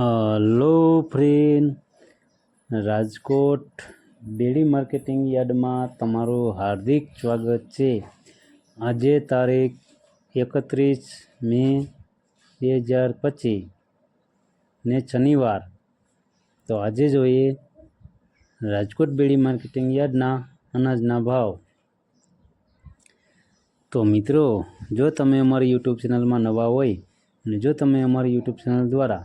Hello friend, Rajkot dairy marketing યાર્ડમાં તમારું હાર્દિક સ્વાગત છે. આજે તારીખ એકત્રીસ મે બે હજાર પચીસ ને શનિવાર. તો આજે જોઈએ રાજકોટ બેડી માર્કેટિંગ યાર્ડના અનાજના ભાવ. તો મિત્રો, જો તમે અમારી યુટ્યુબ ચેનલમાં નવા હોય અને જો તમે અમારી યુટ્યુબ ચેનલ દ્વારા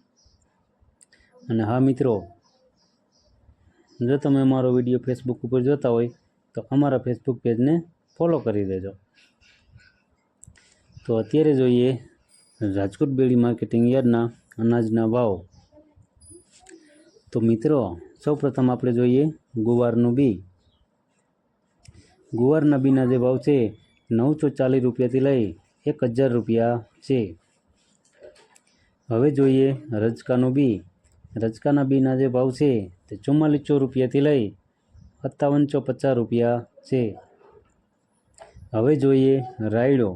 અને હા મિત્રો, જો તમે અમારો વીડિયો ફેસબુક ઉપર જોતા હોય, તો અમારા ફેસબુક પેજને ફોલો કરી દેજો. તો અત્યારે જોઈએ રાજકોટ બેડી માર્કેટિંગ યાર્ડના અનાજના ભાવ. તો મિત્રો, સૌપ્રથમ આપણે જોઈએ ગુવારનું બી. ગુવારના બીના જે ભાવ છે, નવસો ચાલીસ રૂપિયાથી લઈ એક હજાર રૂપિયા છે. હવે જોઈએ રજકાનું બી. રજકાના બીના જે ભાવ છે તે ચુમ્માલીસો રૂપિયાથી લઈ સત્તાવનસો પચાસ રૂપિયા છે. હવે જોઈએ રાયડો.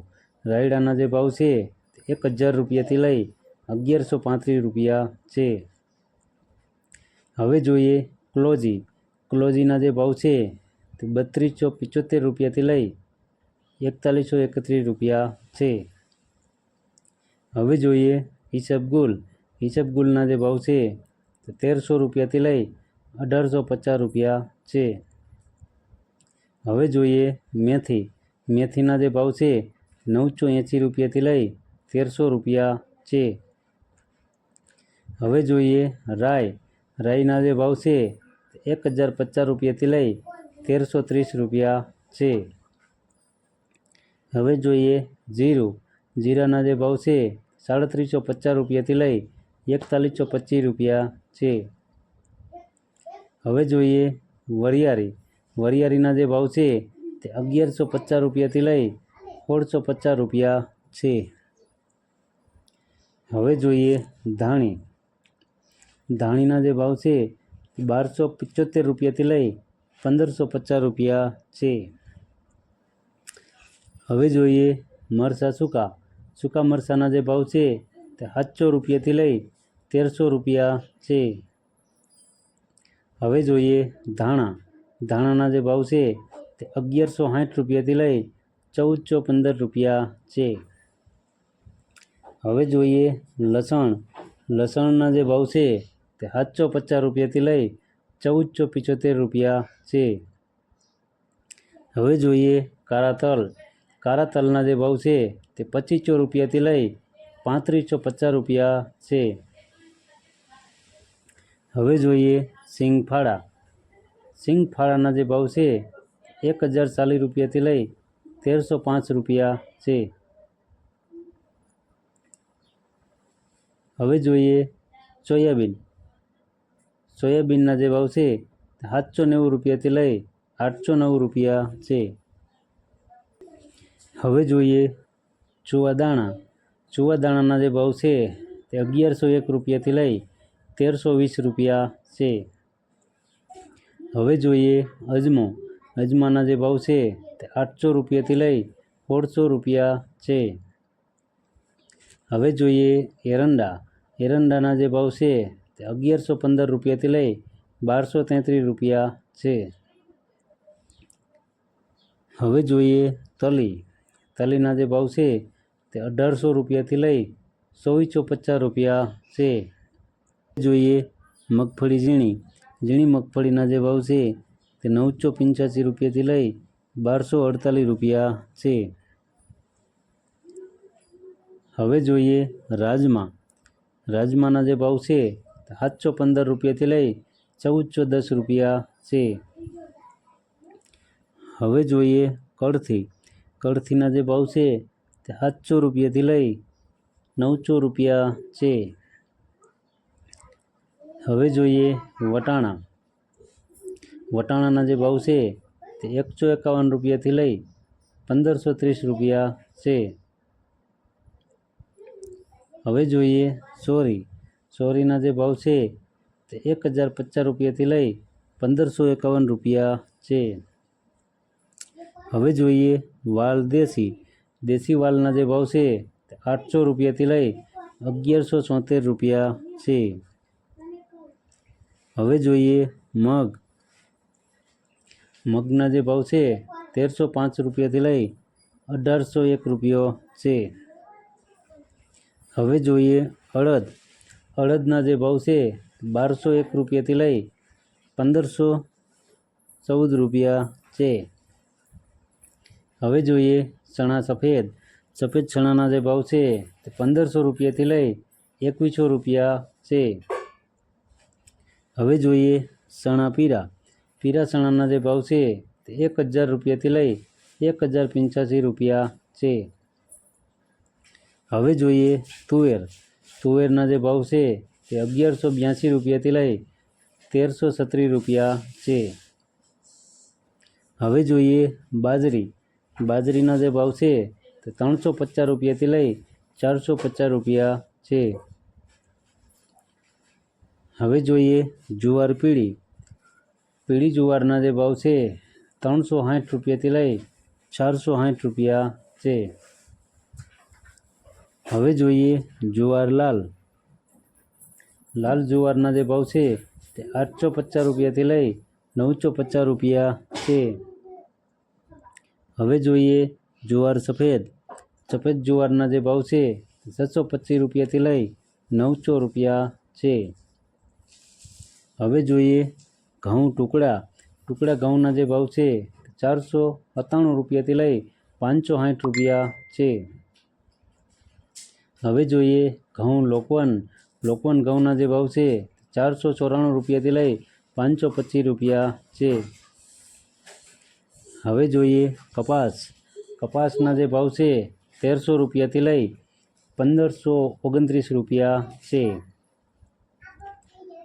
રાયડાના જે ભાવ છે તે એક હજાર રૂપિયાથી લઈ અગિયારસો પાંત્રીસ રૂપિયા છે. હવે જોઈએ ક્લોજી. ક્લોજીના જે ભાવ છે તે બત્રીસો પિચોતેર રૂપિયાથી લઈ એકતાલીસો એકત્રીસ રૂપિયા છે. હવે જોઈએ ઈસબગુલ ઈસબગુલના જે ભાવ છે તેરસો રૂપિયાથી લઈ અઢારસો પચાસ રૂપિયા છે. હવે જોઈએ મેથી. મેથીના જે ભાવ છે નવસો એંસી રૂપિયાથી લઈ તેરસો રૂપિયા છે. હવે જોઈએ રાય રાઈના જે ભાવ છે એક હજાર પચાસ રૂપિયાથી લઈ તેરસો ત્રીસ રૂપિયા છે. હવે જોઈએ જીરું. જીરાના જે ભાવ છે સાડત્રીસો પચાસ રૂપિયાથી લઈ એકતાલીસો પચીસ રૂપિયા છે હવે જોઈએ વરિયાળી. વરિયાળીના જે ભાવ છે તે અગિયારસો પચાસ રૂપિયાથી લઈ સોળસો પચાસ રૂપિયા છે. હવે જોઈએ ધાણી. ધાણીના જે ભાવ છે બારસો પંચોતેર રૂપિયાથી લઈ પંદરસો પચાસ રૂપિયા છે. હવે જોઈએ મરસા સૂકા. સૂકા મરસાના જે ભાવ છે તે સાતસો રૂપિયાથી લઈ તેરસો રૂપિયા છે. હવે જોઈએ ધાણા. ધાણાના જે ભાવ છે તે અગિયારસો સાઠ રૂપિયાથી લઈ ચૌદસો પંદર રૂપિયા છે. હવે જોઈએ લસણ. લસણના જે ભાવ છે તે સાતસો પચાસ રૂપિયાથી લઈ ચૌદસો પિચોતેર રૂપિયા છે. હવે જોઈએ કાળા તલ કાળા તલના જે ભાવ છે તે પચીસો રૂપિયાથી લઈ પાંત્રીસો પચાસ રૂપિયા છે. હવે જોઈએ સિંગફાળા. સિંગફાળાના જે ભાવ છે, એક હજાર ચાલીસ રૂપિયાથી લઈ તેરસો પાંચ રૂપિયા છે. હવે જોઈએ સોયાબીન. સોયાબીનના જે ભાવ છે, સાતસો નેવું રૂપિયાથી લઈ આઠસો નવ રૂપિયા છે. હવે જોઈએ ચુવાદાણા. ચુવાદાણાના જે ભાવ છે, તે અગિયારસો એક રૂપિયાથી લઈ તેરસો વીસ રૂપિયા છે. હવે જોઈએ અજમો. અજમાના જે ભાવ છે તે આઠસો રૂપિયાથી લઈ સોળસો રૂપિયા છે. હવે જોઈએ એરંડા. એરંડાના જે ભાવ છે તે અગિયારસો પંદર રૂપિયાથી લઈ બારસો તેત્રીસ રૂપિયા છે. હવે જોઈએ તલી. તલીના જે ભાવ છે તે અઢારસો રૂપિયાથી લઈ ચોવીસો પચાસ રૂપિયા છે. જોઈએ. મગફળી ઝીણી. ઝીણી મગફળીના જે ભાવ છે તે નવસો પંચ્યાસી રૂપિયાથી લઈ બારસો અડતાલીસ રૂપિયા છે. હવે જોઈએ રાજમા. રાજમાના જે ભાવ છે સાતસો પંદર રૂપિયાથી લઈ ચૌદસો દસ રૂપિયા છે. હવે જોઈએ કળથી. કળથીના જે ભાવ છે તે સાતસો રૂપિયાથી લઈ નવસો રૂપિયા છે. હવે જોઈએ વટાણા. વટાણાના જે ભાવ છે તે એકસો એકાવન રૂપિયાથી લઈ પંદરસો ત્રીસ રૂપિયા છે. હવે જોઈએ સોરી. સોરીના જે ભાવ છે તે એક હજાર પચાસ રૂપિયાથી લઈ પંદરસો એકાવન રૂપિયા છે. હવે જોઈએ વાલ દેશી. દેશી વાલના જે ભાવ છે તે આઠસો રૂપિયાથી લઈ અગિયારસો છોતેર રૂપિયા છે. હવે જોઈએ મગ. મગના જે ભાવ છે, તેરસો પાંચ રૂપિયાથી લઈ અઢારસો એક રૂપિયો છે. હવે જોઈએ અડદ. અડદના જે ભાવ છે, બારસો એક રૂપિયાથી લઈ પંદરસો ચૌદ રૂપિયા છે. હવે જોઈએ ચણા સફેદ. સફેદ ચણાના જે ભાવ છે, તે પંદરસો રૂપિયાથી લઈ એકવીસો રૂપિયા છે. હવે જોઈએ ચણા પીરા. પીરા ચણાના જે ભાવ છે તે એક હજાર રૂપિયાથી લઈ એક હજાર પંચ્યાસી રૂપિયા છે. હવે જોઈએ તુવેર. તુવેરના જે ભાવ છે તે અગિયારસો બ્યાસી રૂપિયાથી લઈ તેરસો છત્રીસ રૂપિયા છે. હવે જોઈએ બાજરી. બાજરીના જે ભાવ છે તે ત્રણસો પચાસ રૂપિયાથી લઈ ચારસો પચાસ રૂપિયા છે. હવે જોઈએ જુવાર પીળી. પીળી જુવારના જે ભાવ છે, ત્રણસો સાઠ રૂપિયાથી લઈ ચારસો સાઠ રૂપિયા છે. હવે જોઈએ જુવાર લાલ. લાલ જુવારના જે ભાવ છે, તે આઠસો પચાસ રૂપિયાથી લઈ નવસો પચાસ રૂપિયા છે. હવે જોઈએ જુવાર સફેદ. સફેદ જુવારના જે ભાવ છે, છસો પચીસ રૂપિયાથી લઈ નવસો રૂપિયા છે. હવે જોઈએ ઘઉં ટુકડા. ટુકડા ઘઉંના જે ભાવ છે, ચારસો સત્તાણું રૂપિયાથી લઈ પાંચસો સાઠ રૂપિયા છે. હવે જોઈએ ઘઉં લોકવન. લોકવન ઘઉંના જે ભાવ છે, ચારસો ચોરાણું રૂપિયાથી લઈ પાંચસો પચીસ રૂપિયા છે. હવે જોઈએ કપાસ. કપાસના જે ભાવ છે, તેરસો રૂપિયાથી લઈ પંદરસો ઓગણત્રીસ રૂપિયા છે.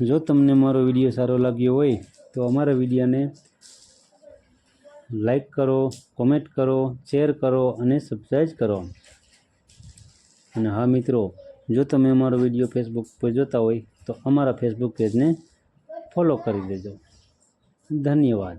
જો તમને મારો વીડિયો સારો લાગ્યો હોય, તો અમારા વિડીયોને લાઈક કરો, કોમેન્ટ કરો, શેર કરો અને સબસ્ક્રાઈબ કરો. અને હા મિત્રો, જો તમે અમારો વીડિયો ફેસબુક પર જોતા હોય, તો અમારા ફેસબુક પેજને ફોલો કરી દેજો. ધન્યવાદ.